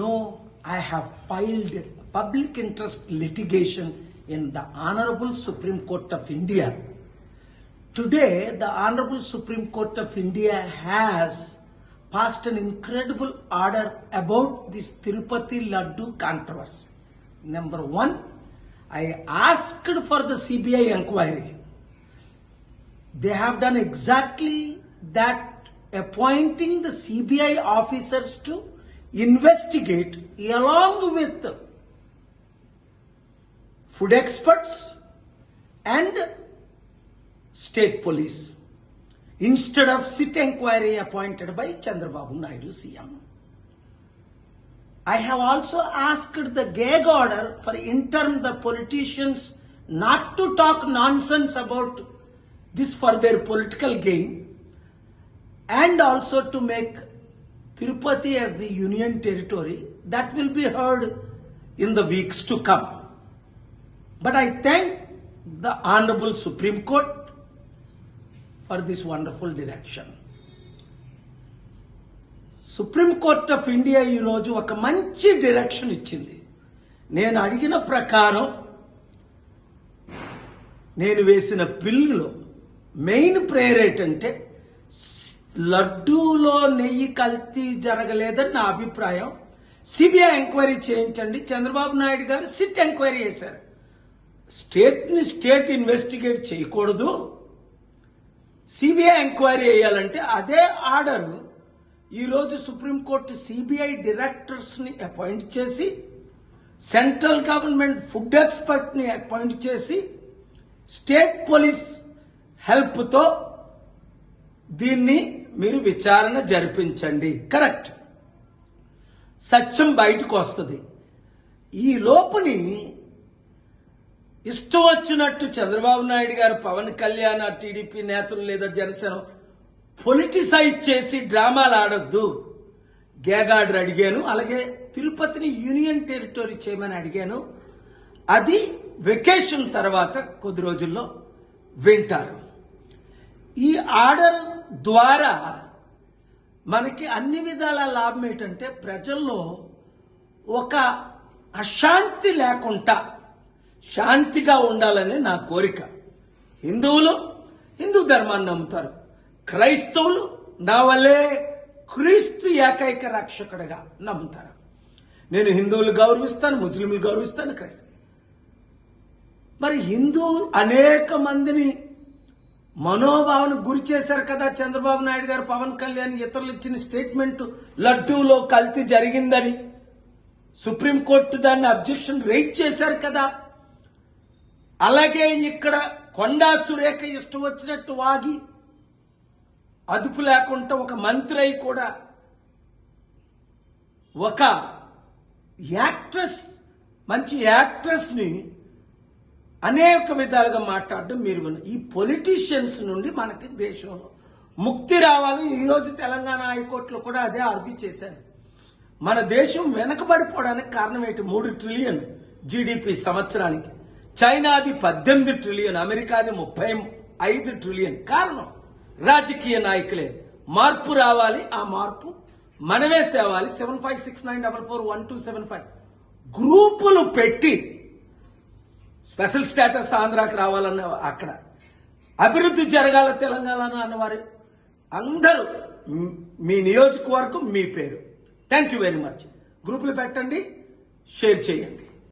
know I have filed public interest litigation in the Honorable Supreme Court of India. Today, the Honorable Supreme Court of India has passed an incredible order about this Tirupati Laddu controversy. Number one, I asked for the CBI inquiry. They have done exactly that, appointing the CBI officers to investigate along with food experts and state police instead of sit inquiry appointed by Chandrababu Naidu CM. I have also asked the gag order for interim the politicians not to talk nonsense about this for their political gain and also to make Tirupati as the union territory that will be heard in the weeks to come. But I thank the Honorable Supreme Court for this wonderful direction. Supreme Court of India ఈరోజు ఒక మంచి direction ఇచ్చింది నేను అడిగిన ప్రకారం నేను వేసిన బిల్లులో మెయిన్ ప్రేయర్ ఏంటంటే స్- లడ్డూలో నెయ్యి కల్తీ జరగలేదని నా అభిప్రాయం. సిబిఐ ఎంక్వైరీ చేయించండి. చంద్రబాబు నాయుడు గారు సిట్ ఎంక్వైరీ చేశారు. స్టేట్ని స్టేట్ ఇన్వెస్టిగేట్ చేయకూడదు. సిబిఐ ఎంక్వైరీ చేయాలంటే అదే ఆర్డర్. ఈరోజు సుప్రీంకోర్టు సిబిఐ డైరెక్టర్స్ని అపాయింట్ చేసి సెంట్రల్ గవర్నమెంట్ ఫుడ్ ఎక్స్పర్ట్ని అపాయింట్ చేసి స్టేట్ పోలీస్ హెల్ప్తో దీన్ని మీరు విచారణ జరిపించండి. కరెక్ట్ సత్యం బయటకు వస్తుంది. ఈ లోపుని ఇష్టం వచ్చినట్టు చంద్రబాబు నాయుడు గారు పవన్ కళ్యాణ్ టీడీపీ నేతలు లేదా జనసేన పొలిటిసైజ్ చేసి డ్రామాలు ఆడొద్దు. గేగార్డర్ అడిగాను. అలాగే తిరుపతిని యూనియన్ టెరిటరీ చేయమని అడిగాను. అది వెకేషన్ తర్వాత కొద్ది రోజుల్లో వింటారు. ఈ ఆర్డర్ ద్వారా మనకి అన్ని విధాల లాభం ఏంటంటే ప్రజల్లో ఒక అశాంతి లేకుండా శాంతిగా ఉండాలని నా కోరిక. హిందువులు హిందూ ధర్మాన్ని నమ్ముతారు. క్రైస్తవులు నా వల్లే క్రీస్తు ఏకైక రక్షకుడిగా నమ్ముతారు. నేను హిందువులు గౌరవిస్తాను ముస్లింలు గౌరవిస్తాను క్రైస్తవులు. మరి హిందూ అనేక మందిని మనోభావన గురి చేశారు కదా చంద్రబాబు నాయుడు గారు పవన్ కళ్యాణ్ ఇతరులు ఇచ్చిన స్టేట్మెంట్. లడ్డూలో కల్తీ జరిగిందని సుప్రీంకోర్టు దాన్ని అబ్జెక్షన్ రైజ్ చేశారు కదా. అలాగే ఇక్కడ కొండా సురేఖ ఇష్టం వచ్చినట్టు వాగి అదుపు లేకుండా ఒక మంత్రి అయి కూడా ఒక యాక్ట్రెస్ మంచి యాక్ట్రెస్ని అనేక విధాలుగా మాట్లాడడం మీరు విన్న ఈ పొలిటీషియన్స్ నుండి మనకి దేశంలో ముక్తి రావాలి. ఈరోజు తెలంగాణ హైకోర్టులో కూడా అదే ఆర్గ్యూ చేశారు. మన దేశం వెనకబడిపోవడానికి కారణం ఏంటి? మూడు ట్రిలియన్ జీడిపి సంవత్సరానికి. చైనాది పద్దెనిమిది ట్రిలియన్ అమెరికాది ముప్పై ఐదు ట్రిలియన్ కారణం? రాజకీయ నాయకులే. మార్పు రావాలి. ఆ మార్పు మనమే తేవాలి. Seven five six nine double four one two seven five గ్రూపులు పెట్టి స్పెషల్ స్టేటస్ ఆంధ్రాకి రావాలన్న అక్కడ. అభివృద్ధి జరగాల తెలంగాణ అన్నవారు అందరూ మీ నియోజకవర్గం మీ పేరు. థ్యాంక్ యూ వెరీ మచ్ గ్రూపులు పెట్టండి షేర్ చేయండి.